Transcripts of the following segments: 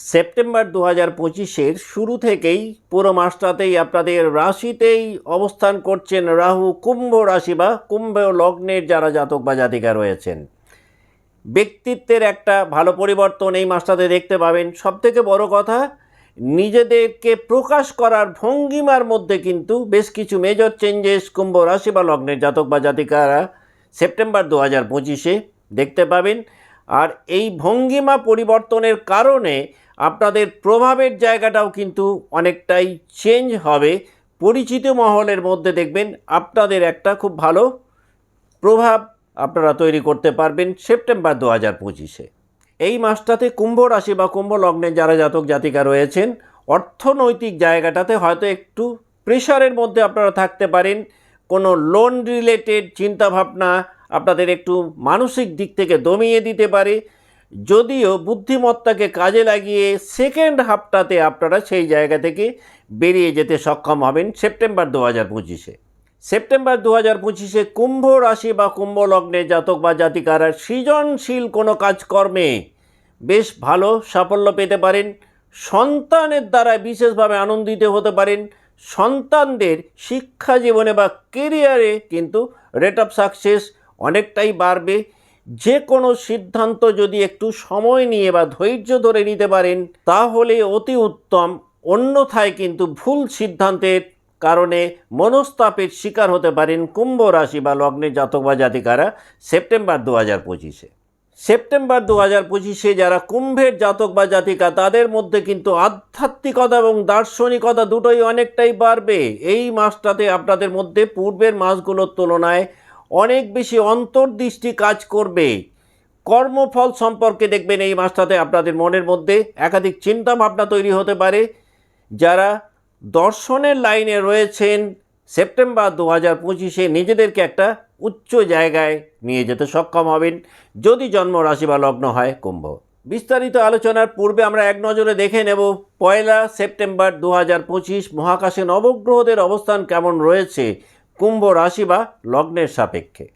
September দু হাজার পঁচিশের শুরু থেকেই পুরো মাসটাতেই আপনাদের রাশিতেই অবস্থান করছেন রাহু, কুম্ভ রাশি বা কুম্ভ লগ্নের যারা জাতক বা জাতিকা রয়েছেন। ব্যক্তিত্বের একটা ভালো পরিবর্তন এই মাসটাতে দেখতে পাবেন। সবথেকে বড় কথা, নিজেদেরকে প্রকাশ করার ভঙ্গিমার মধ্যে কিন্তু বেশ কিছু মেজর চেঞ্জেস কুম্ভ রাশি বা লগ্নের জাতক বা জাতিকারা সেপ্টেম্বর দু হাজার পঁচিশে দেখতে পাবেন। আর এই ভঙ্গিমা পরিবর্তনের কারণে আপনাদের প্রভাবের জায়গাটাও কিন্তু অনেকটাই চেঞ্জ হবে। পরিচিত মহলের মধ্যে দেখবেন আপনাদের একটা খুব ভালো প্রভাব আপনারা তৈরি করতে পারবেন সেপ্টেম্বর দু হাজার পঁচিশে। এই মাসটাতে কুম্ভ রাশি বা কুম্ভ লগ্নে যারা জাতক জাতিকা রয়েছেন, অর্থনৈতিক জায়গাটাতে হয়তো একটু প্রেশারের মধ্যে আপনারা থাকতে পারেন। কোনো লোন রিলেটেড চিন্তাভাবনা আপনাদের একটু মানসিক দিক থেকে দমিয়ে দিতে পারে। যদিও বুদ্ধিমত্তাকে কাজে লাগিয়ে সেকেন্ড হাফটাতে আপনারা সেই জায়গা থেকে বেরিয়ে যেতে সক্ষম হবেন সেপ্টেম্বর দু হাজার পঁচিশে। সেপ্টেম্বর দু হাজার পঁচিশে কুম্ভ রাশি বা কুম্ভ লগ্নে জাতক বা জাতিকারা সৃজনশীল কোনো কাজকর্মে বেশ ভালো সাফল্য পেতে পারেন। সন্তানের দ্বারা বিশেষভাবে আনন্দিত হতে পারেন। সন্তানদের শিক্ষা জীবনে বা কেরিয়ারে কিন্তু রেট অফ সাকসেস অনেকটাই বাড়বে। যে কোনো সিদ্ধান্ত যদি একটু সময় নিয়ে বা ধৈর্য ধরে নিতে পারেন, তাহলে অতি উত্তম। অন্যথায় কিন্তু ভুল সিদ্ধান্তের কারণে মনস্তাপের শিকার হতে পারেন কুম্ভ রাশি বা লগ্নের জাতক বা জাতিকারা সেপ্টেম্বর দু হাজার পঁচিশে। সেপ্টেম্বর দু হাজার পঁচিশে যারা কুম্ভের জাতক বা জাতিকা, তাদের মধ্যে কিন্তু আধ্যাত্মিকতা এবং দার্শনিকতা দুটোই অনেকটাই বাড়বে। এই মাসটাতে আপনাদের মধ্যে পূর্বের মাসগুলোর তুলনায় অনেক বেশি অন্তর্দৃষ্টি কাজ করবে। কর্মফল সম্পর্কে দেখবেন এই মাসটাতে আপনাদের মনের মধ্যে একাধিক চিন্তা ভাবনা তৈরি হতে পারে। যারা দর্শনের লাইনে রয়েছেন, সেপ্টেম্বর দু হাজার পঁচিশে নিজেদেরকে একটা উচ্চ জায়গায় নিয়ে যেতে সক্ষম হবেন। যদি জন্ম রাশি বা লগ্ন হয় কুম্ভ। বিস্তারিত আলোচনার পূর্বে আমরা এক নজরে দেখে নেব পয়লা সেপ্টেম্বর দু হাজার পঁচিশ মহাকাশে নবগ্রহদের অবস্থান কেমন রয়েছে। কুম্ভ রাশি বা লগ্নের সাপেক্ষে।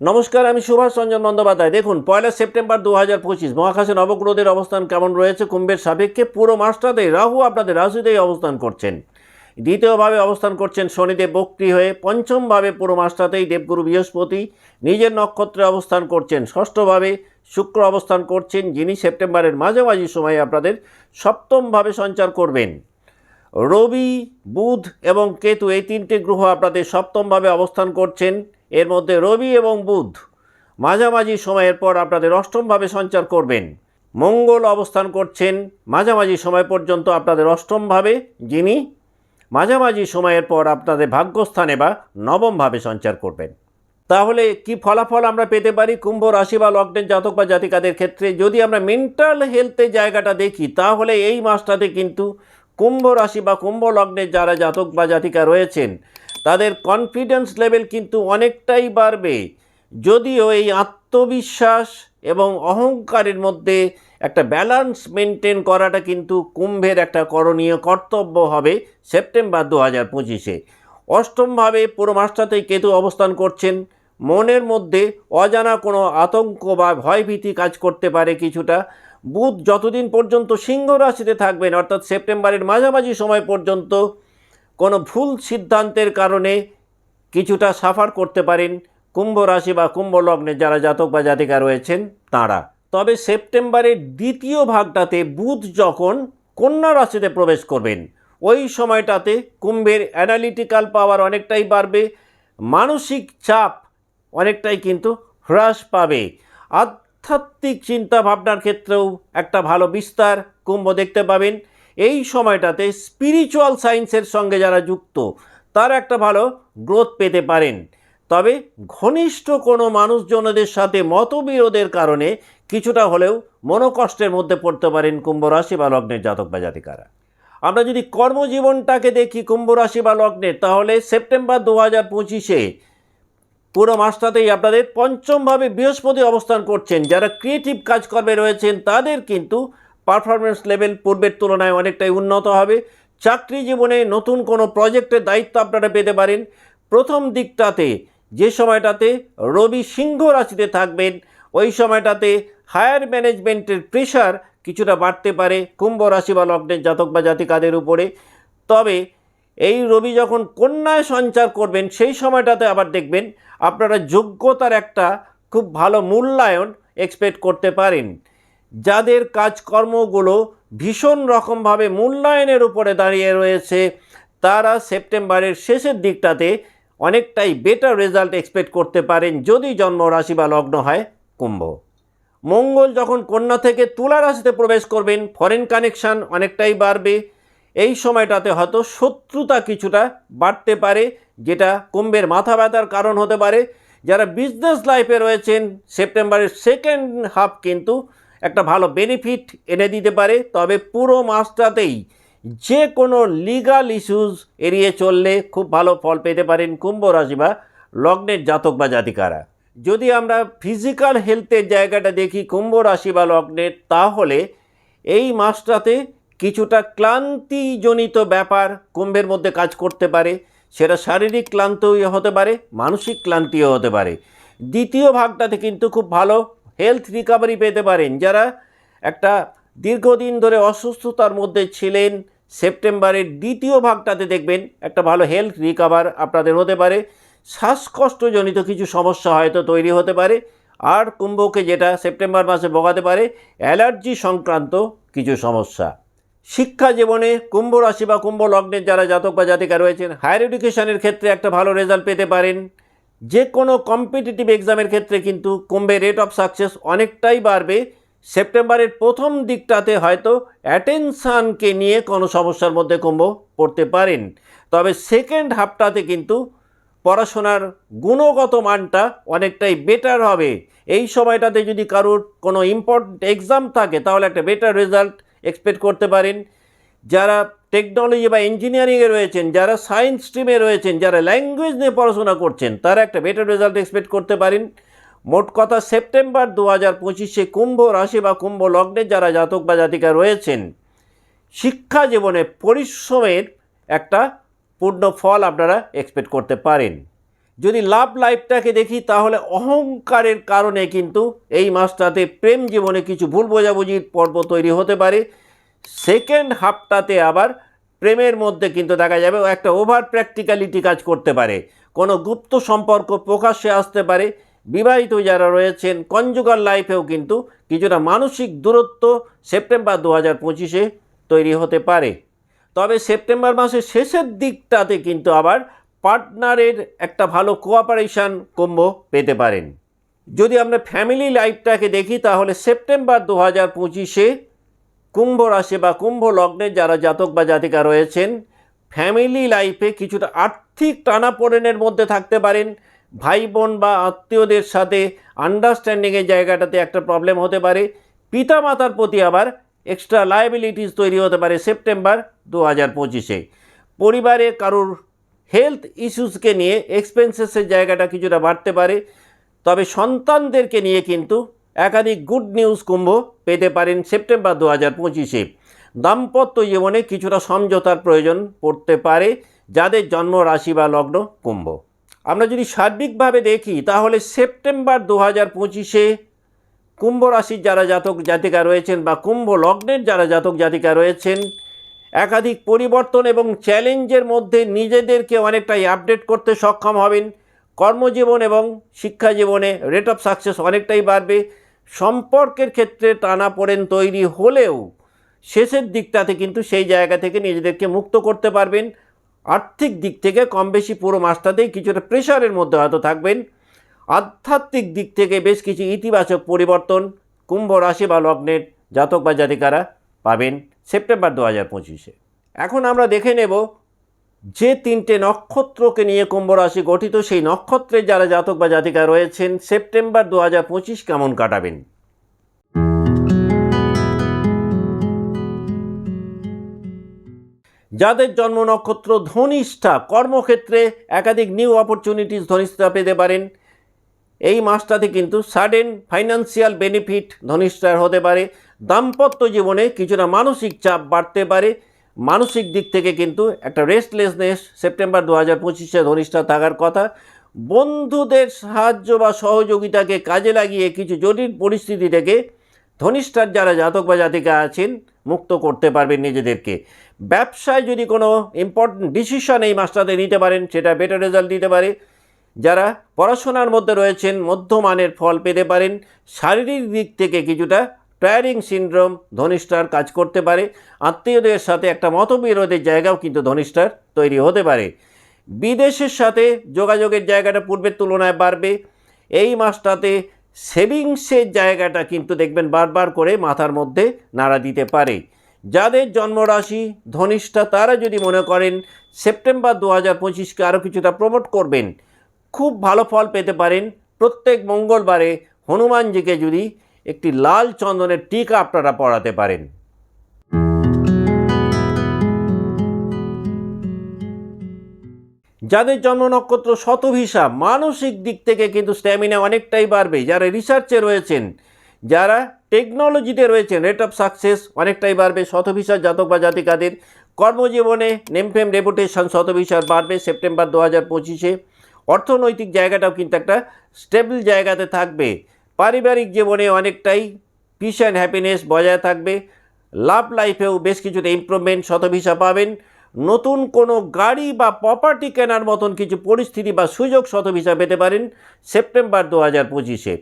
নমস্কার, আমি সুভাষ রঞ্জন বন্দ্যোপাধ্যায়। দেখুন, পয়লা সেপ্টেম্বর দু হাজার পঁচিশ, মহাকাশে নবগ্রহদের অবস্থান কেমন রয়েছে কুম্ভের সাপেক্ষে? পুরো মাসটাতে রাহু আপনাদের রাশিতেই অবস্থান করছেন। দ্বিতীয়ভাবে অবস্থান করছেন শনিদেব বক্রি হয়ে পঞ্চমভাবে পুরো মাসটাতেই দেবগুরু বৃহস্পতি। নিজের নক্ষত্রে অবস্থান করছেন। ষষ্ঠভাবে শুক্র অবস্থান করছেন, যিনি সেপ্টেম্বরের মাঝামাঝি সময়ে আপনাদের সপ্তমভাবে সঞ্চার করবেন। রবি, বুধ এবং কেতু এই তিনটে গ্রহ আপনাদের সপ্তমভাবে অবস্থান করছেন। এর মধ্যে রবি এবং বুধ মাঝামাঝি সময়ের পর আপনাদের অষ্টমভাবে সঞ্চার করবেন। মঙ্গল অবস্থান করছেন। মাঝামাঝি সময় পর্যন্ত আপনাদের অষ্টমভাবে, যিনি মাঝামাঝি সময়ের পর আপনাদের ভাগ্যস্থানে বা নবমভাবে সঞ্চার করবেন। তাহলে কি ফলাফল আমরা পেতে পারি? কুম্ভ রাশি বা লগ্নের জাতক বা জাতিকাদের ক্ষেত্রে যদি আমরা মেন্টাল হেলথের জায়গাটা দেখি, তাহলে এই মাসটাতে কিন্তু কুম্ভ রাশি বা কুম্ভ লগ্নের যারা জাতক বা জাতিকা রয়েছেন, তাদের কনফিডেন্স লেভেল কিন্তু অনেকটাই বাড়বে। যদিও এই আত্মবিশ্বাস এবং অহংকারের মধ্যে একটা ব্যালান্স মেনটেন করাটা কিন্তু কুম্ভের একটা করণীয় কর্তব্য হবে সেপ্টেম্বর দু হাজার পঁচিশে। অষ্টমভাবে পুরো মাসটাতেই কেতু অবস্থান করছেন। মনের মধ্যে অজানা কোনো আতঙ্ক বা ভয়ভীতি কাজ করতে পারে কিছুটা। বুধ যতদিন পর্যন্ত সিংহ রাশিতে থাকবেন, অর্থাৎ সেপ্টেম্বরের মাঝামাঝি সময় পর্যন্ত কোনো ভুল সিদ্ধান্তের কারণে কিছুটা সাফার করতে পারেন। কুম্ভ রাশি বা কুম্ভ লগ্নে যারা জাতক বা জাতিকা রয়েছেন, তাঁরা। তবে সেপ্টেম্বরের দ্বিতীয় ভাগটাতে বুধ যখন কন্যা রাশিতে প্রবেশ করবেন, ওই সময়টাতে কুম্ভের অ্যানালিটিক্যাল পাওয়ার অনেকটাই বাড়বে, মানসিক চাপ অনেকটাই কিন্তু হ্রাস পাবে। আধ্যাত্মিক চিন্তা ভাবনার ক্ষেত্রেও একটা ভালো বিস্তার কুম্ভ দেখতে পাবেন। এই সময়টাতে স্পিরিচুয়াল সায়েন্সের সঙ্গে যারা যুক্ত, তারা একটা ভালো গ্রোথ পেতে পারেন। তবে ঘনিষ্ঠ কোনো মানুষজনদের সাথে মতবিরোধের কারণে কিছুটা হলেও মনোকষ্টের মধ্যে পড়তে পারেন কুম্ভ রাশি বা লগ্নের জাতক বা জাতিকারা। আমরা যদি কর্মজীবনটাকে দেখি কুম্ভ রাশি বা লগ্নের তাহলে সেপ্টেম্বর দু হাজার পঁচিশে পুরো মাসটাতেই আপনাদের পঞ্চমভাবে বৃহস্পতি অবস্থান করছেন। যারা ক্রিয়েটিভ কাজকর্মে রয়েছেন, তাদের কিন্তু পারফরমেন্স লেভেল পূর্বের তুলনায় অনেকটাই উন্নত হবে। চাকরি জীবনে নতুন কোনো প্রজেক্টের দায়িত্ব আপনারা পেতে পারেন। প্রথম দিকটাতে, যে সময়টাতে রবি সিংহ রাশিতে থাকবেন ওই সময়টাতে হায়ার ম্যানেজমেন্টের প্রেশার কিছুটা বাড়তে পারে কুম্ভ রাশি বা লগ্নের জাতক বা জাতিকাদের উপরে। তবে এই রবি যখন কন্যায় সঞ্চার করবেন, সেই সময়টাতে আবার দেখবেন আপনারা যোগ্যতার একটা খুব ভালো মূল্যায়ন এক্সপেক্ট করতে পারেন। যাদের কাজকর্মগুলো ভীষণ রকমভাবে মূল্যায়নের উপরে দাঁড়িয়ে রয়েছে, তারা সেপ্টেম্বরের শেষের দিকটাতে অনেকটাই বেটার রেজাল্ট এক্সপেক্ট করতে পারেন। যদি জন্ম রাশি বা লগ্ন হয় কুম্ভ। মঙ্গল যখন কন্যা থেকে তুলা রাশিতে প্রবেশ করবেন ফরেন কানেকশন অনেকটাই বাড়বে। এই সময়টাতে হয়তো শত্রুতা কিছুটা বাড়তে পারে, যেটা কুম্ভের মাথা ব্যথার কারণ হতে পারে। যারা বিজনেস লাইফে রয়েছেন, সেপ্টেম্বরের সেকেন্ড হাফ কিন্তু একটা ভালো বেনিফিট এনে দিতে পারে। তবে পুরো মাসটাতেই যে কোনো লিগাল ইস্যুস এড়িয়ে চললে খুব ভালো ফল পেতে পারেন কুম্ভ রাশি বা লগ্নের জাতক বা জাতিকারা। যদি আমরা ফিজিক্যাল হেলথের জায়গাটা দেখি, কুম্ভ রাশি বা লগ্নের, তাহলে এই মাসটাতে কিছুটা ক্লান্তিজনিত ব্যাপার কুম্ভের মধ্যে কাজ করতে পারে। সেটা শারীরিক ক্লান্তিও হতে পারে, মানসিক ক্লান্তিও হতে পারে। দ্বিতীয় ভাগটাতে কিন্তু খুব ভালো হেলথ রিকভারি পেতে পারেন। যারা একটা দীর্ঘদিন ধরে অসুস্থতার মধ্যে ছিলেন, সেপ্টেম্বরের দ্বিতীয় ভাগটাতে দেখবেন একটা ভালো হেলথ রিকভার আপনাদের হতে পারে। শ্বাসকষ্টজনিত কিছু সমস্যা হয়তো তৈরি হতে পারে। আর কুম্ভকে যেটা সেপ্টেম্বর মাসে ভোগাতে পারে, অ্যালার্জি সংক্রান্ত কিছু সমস্যা। শিক্ষা জীবনে কুম্ভ রাশি বা কুম্ভ লগ্নের যারা জাতক বা জাতিকা রয়েছেন, হায়ার এডুকেশনের ক্ষেত্রে একটা ভালো রেজাল্ট পেতে পারেন। যে কোনো কম্পিটিটিভ এক্সামের ক্ষেত্রে কিন্তু কুম্ভের রেট অফ সাকসেস অনেকটাই বাড়বে। সেপ্টেম্বরের প্রথম দিকটাতে হয়তো অ্যাটেনশানকে নিয়ে কোনো সমস্যার মধ্যে কুম্ভ পড়তে পারেন। তবে সেকেন্ড হাফটাতে কিন্তু পড়াশোনার গুণগত মানটা অনেকটাই বেটার হবে। এই সময়টাতে যদি কারোর কোনো ইম্পর্টেন্ট এক্সাম থাকে, তাহলে একটা বেটার রেজাল্ট এক্সপেক্ট করতে পারেন। যারা টেকনোলজি বা ইঞ্জিনিয়ারিংয়ে রয়েছেন, যারা সায়েন্স স্ট্রিমে রয়েছেন, যারা ল্যাঙ্গুয়েজ নিয়ে পড়াশোনা করছেন, তারা একটা বেটার রেজাল্ট এক্সপেক্ট করতে পারেন। মোট কথা সেপ্টেম্বর দু হাজার পঁচিশে কুম্ভ রাশি বা কুম্ভ লগ্নে যারা জাতক বা জাতিকা রয়েছেন, শিক্ষা জীবনে পরিশ্রমের একটা পূর্ণ ফল আপনারা এক্সপেক্ট করতে পারেন। যদি লাভ লাইফটাকে দেখি, তাহলে অহংকারের কারণে কিন্তু এই মাসটাতে প্রেম জীবনে কিছু ভুল বোঝাবুঝির পর্ব তৈরি হতে পারে। সেকেন্ড হাফটাতে আবার প্রেমের মধ্যে কিন্তু দেখা যাবে একটা ওভার প্র্যাকটিক্যালিটি কাজ করতে পারে। কোনো গুপ্ত সম্পর্ক প্রকাশ্যে আসতে পারে। বিবাহিত যারা রয়েছেন কনজুগাল লাইফেও কিন্তু কিছুটা মানসিক দূরত্ব সেপ্টেম্বর দু হাজার পঁচিশে তৈরি হতে পারে। তবে সেপ্টেম্বর মাসের শেষের দিকটাতে কিন্তু আবার পার্টনারের একটা ভালো কোঅপারেশন কুম্ভ পেতে পারেন। যদি আমরা ফ্যামিলি লাইফটাকে দেখি, তাহলে সেপ্টেম্বর দু হাজার পঁচিশে কুম্ভ রাশি বা কুম্ভ লগ্নের যারা জাতক বা জাতিকা রয়েছেন, ফ্যামিলি লাইফে কিছুটা আর্থিক টানাপোড়েনের মধ্যে থাকতে পারেন। ভাই বোন বা আত্মীয়দের সাথে আন্ডারস্ট্যান্ডিংয়ের জায়গাটাতে একটা প্রবলেম হতে পারে। পিতামাতার প্রতি আবার এক্সট্রা লায়াবিলিটিস তৈরি হতে পারে সেপ্টেম্বর দু হাজার পঁচিশে। পরিবারে কারোর হেলথ ইস্যুসকে নিয়ে এক্সপেন্সেসের জায়গাটা কিছুটা বাড়তে পারে। তবে সন্তানদেরকে নিয়ে কিন্তু একাধিক গুড নিউজ কুম্ভ পেতে পারেন সেপ্টেম্বর দু হাজার পঁচিশে। দাম্পত্য জীবনে কিছুটা সমঝোতার প্রয়োজন পড়তে পারে যাদের জন্ম রাশি বা লগ্ন কুম্ভ। আমরা যদি সার্বিকভাবে দেখি, তাহলে সেপ্টেম্বর দু হাজার পঁচিশে কুম্ভ রাশির যারা জাতক জাতিকা রয়েছেন বা কুম্ভ লগ্নের যারা জাতক জাতিকা রয়েছেন, একাধিক পরিবর্তন এবং চ্যালেঞ্জের মধ্যে নিজেদেরকে অনেকটাই আপডেট করতে সক্ষম হবেন। কর্মজীবন এবং শিক্ষা জীবনে রেট অফ সাকসেস অনেকটাই বাড়বে। সম্পর্কের ক্ষেত্রে টানাপোড়েন তৈরি হলেও শেষের দিকটাতে কিন্তু সেই জায়গা থেকে নিজেদেরকে মুক্ত করতে পারবেন। আর্থিক দিক থেকে কম বেশি পুরো মাসটাতেই কিছুটা প্রেশারের মধ্যে হয়তো থাকবেন। আধ্যাত্মিক দিক থেকে বেশ কিছু ইতিবাচক পরিবর্তন কুম্ভ রাশি বা লগ্নের জাতক বা জাতিকারা পাবেন সেপ্টেম্বর দু হাজার পঁচিশে। এখন আমরা দেখে নেব যে তিনটে নক্ষত্রকে নিয়ে কুম্ভ রাশি গঠিত, সেই নক্ষত্রের যারা জাতক বা জাতিকা রয়েছেন, সেপ্টেম্বর দু হাজার পঁচিশ কেমন কাটাবেন? যাদের জন্ম নক্ষত্র ধনিষ্ঠা, কর্মক্ষেত্রে একাধিক নিউ অপরচুনিটিস ধনিষ্ঠা পেতে পারেন। এই মাসটাতে কিন্তু সাডেন ফাইন্যান্সিয়াল বেনিফিট ধনিষ্ঠার হতে পারে, দাম্পত্য জীবনে কিছুটা মানসিক চাপ বাড়তে পারে, মানসিক দিক থেকে কিন্তু একটা রেস্টলেসনেস সেপ্টেম্বর দু হাজার পঁচিশে ধনিষ্ঠা থাকার কথা, বন্ধুদের সাহায্য বা সহযোগিতাকে কাজে লাগিয়ে কিছু জটিল পরিস্থিতি থেকে ধনিষ্ঠার যারা জাতক বা জাতিকা আছেন, মুক্ত করতে পারবেন নিজেদেরকে। ব্যবসায় যদি কোনো ইম্পর্টেন্ট ডিসিশন এই মাসটাতে নিতে পারেন, সেটা বেটার রেজাল্ট দিতে পারে। যারা পড়াশোনার মধ্যে রয়েছেন, মধ্যমানের ফল পেতে পারেন। শারীরিক দিক থেকে কিছুটা টায়ারিং সিনড্রোম ধনিষ্ঠার কাজ করতে পারে। আত্মীয়দের সাথে একটা মতবিরোধের জায়গাও কিন্তু ধনিষ্ঠার তৈরি হতে পারে। বিদেশের সাথে যোগাযোগের জায়গাটা পূর্বের তুলনায় বাড়বে। এই মাসটাতে সেভিংসের জায়গাটা কিন্তু দেখবেন বারবার করে মাথার মধ্যে নাড়া দিতে পারে। যাদের জন্মরাশি ধনিষ্ঠা তারা যদি মনে করেন, সেপ্টেম্বর দু হাজার পঁচিশকে আরও কিছুটা প্রমোট করবেন। খুব ভালো ফল পেতে পারেন। প্রত্যেক মঙ্গলবারে হনুমানজিকে যদি একটি লাল চন্দনের টিকা আপনারা পড়াতে পারেন। যাদের জন্ম নক্ষত্র শতভিসা, মানসিক দিক থেকে কিন্তু স্ট্যামিনা অনেকটাই বাড়বে। যারা রিসার্চে রয়েছেন, যারা টেকনোলজিতে রয়েছেন রেট অফ সাকসেস অনেকটাই বাড়বে। শতভিসার জাতক বা জাতিকাদের কর্মজীবনে নেমফেম রেপুটেশন শতভিসার বাড়বে। সেপ্টেম্বর দু হাজার পঁচিশে অর্থনৈতিক জায়গাটাও কিন্তু একটা স্টেবল জায়গাতে থাকবে। পারিবারিক জীবনে অনেকটাই পিস অ্যান্ড হ্যাপিনেস বজায় থাকবে। লাভ লাইফেও বেশ কিছুটা ইমপ্রুভমেন্ট শতভিসা পাবেন। নতুন কোনো গাড়ি বা প্রপার্টি কেনার মতন কিছু পরিস্থিতি বা সুযোগ শতভিসা পেতে পারেন সেপ্টেম্বর দু হাজার পঁচিশে।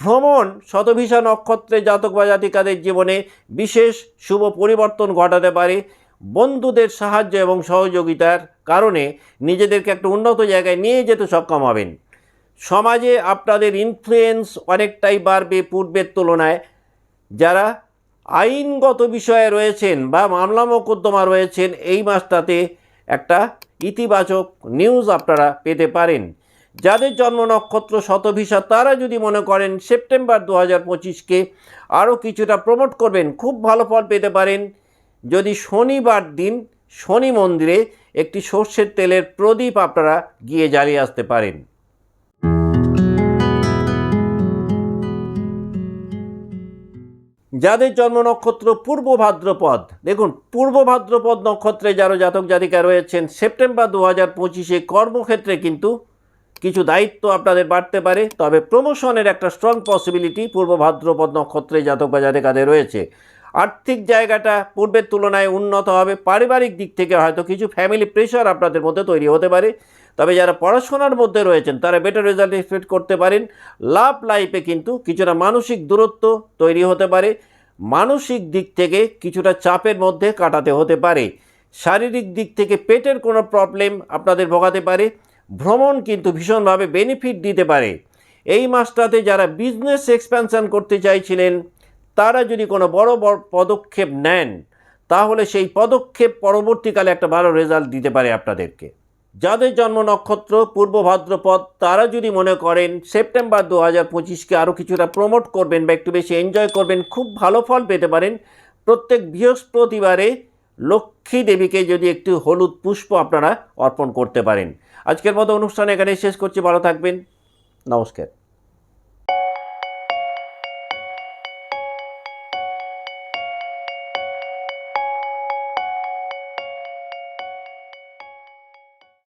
ভ্রমণ, শতভিসা নক্ষত্রে, জাতক বা জাতিকাদের জীবনে বিশেষ শুভ পরিবর্তন ঘটাতে পারে। বন্ধুদের সাহায্য এবং সহযোগিতার কারণে নিজেদেরকে একটা উন্নত জায়গায় নিয়ে যেতে সক্ষম হবেন। সমাজে আপনাদের ইনফ্লুয়েন্স অনেকটাই বাড়বে পূর্বের তুলনায়। যারা আইনগত বিষয়ে রয়েছেন বা মামলা মোকদ্দমা রয়েছেন, এই মাসটাতে একটা ইতিবাচক নিউজ আপনারা পেতে পারেন। যাদের জন্ম নক্ষত্র শতভিসা, তারা যদি মনে করেন সেপ্টেম্বর দু হাজার পঁচিশকে আরও কিছুটা প্রমোট করবেন, খুব ভালো ফল পেতে পারেন। যদি শনিবার দিন শনি মন্দিরে একটি সর্ষের তেলের প্রদীপ আপনারা গিয়ে জ্বালিয়ে আসতে পারেন। যাদের জন্ম নক্ষত্র পূর্ব ভাদ্রপদ, দেখুন, পূর্ব ভাদ্রপদ নক্ষত্রে যারা জাতক জাতিকা রয়েছেন, সেপ্টেম্বর দু হাজার পঁচিশে কর্মক্ষেত্রে কিন্তু কিছু দায়িত্ব আপনাদের বাড়তে পারে, তবে প্রমোশনের একটা স্ট্রং পসিবিলিটি পূর্ব ভাদ্রপদ নক্ষত্রে জাতক বা জাতিকাদের রয়েছে। আর্থিক জায়গাটা পূর্বের তুলনায় উন্নত হবে। পারিবারিক দিক থেকে হয়তো কিছু ফ্যামিলি প্রেশার আপনাদের মধ্যে তৈরি হতে পারে। তবে যারা পড়াশোনার মধ্যে রয়েছেন, তারা বেটার রেজাল্ট এক্সপেক্ট করতে পারেন। লাভ লাইফে কিন্তু কিছুটা মানসিক দূরত্ব তৈরি হতে পারে। মানসিক দিক থেকে কিছুটা চাপের মধ্যে কাটাতে হতে পারে। শারীরিক দিক থেকে পেটের কোনো প্রবলেম আপনাদের ভোগাতে পারে। ভ্রমণ কিন্তু ভীষণভাবে বেনিফিট দিতে পারে। এই মাসটাতে যারা বিজনেস এক্সপ্যানশন করতে চাইছিলেন তারা যদি কোনো বড় বড় পদক্ষেপ নেন, তাহলে সেই পদক্ষেপ পরবর্তীকালে একটা ভালো রেজাল্ট দিতে পারে আপনাদেরকে। যাদের জন্ম নক্ষত্র, পূর্ব ভাদ্রপদ, তারা যদি মনে করেন সেপ্টেম্বর দু হাজার পঁচিশকে আরও কিছুটা প্রমোট করবেন বা একটু বেশি এনজয় করবেন, খুব ভালো ফল পেতে পারেন। প্রত্যেক বৃহস্পতিবারে লক্ষ্মী দেবীকে যদি একটু হলুদ পুষ্প আপনারা অর্পণ করতে পারেন। আজকের মতো অনুষ্ঠান এখানে শেষ করছি, ভালো থাকবেন। নমস্কার।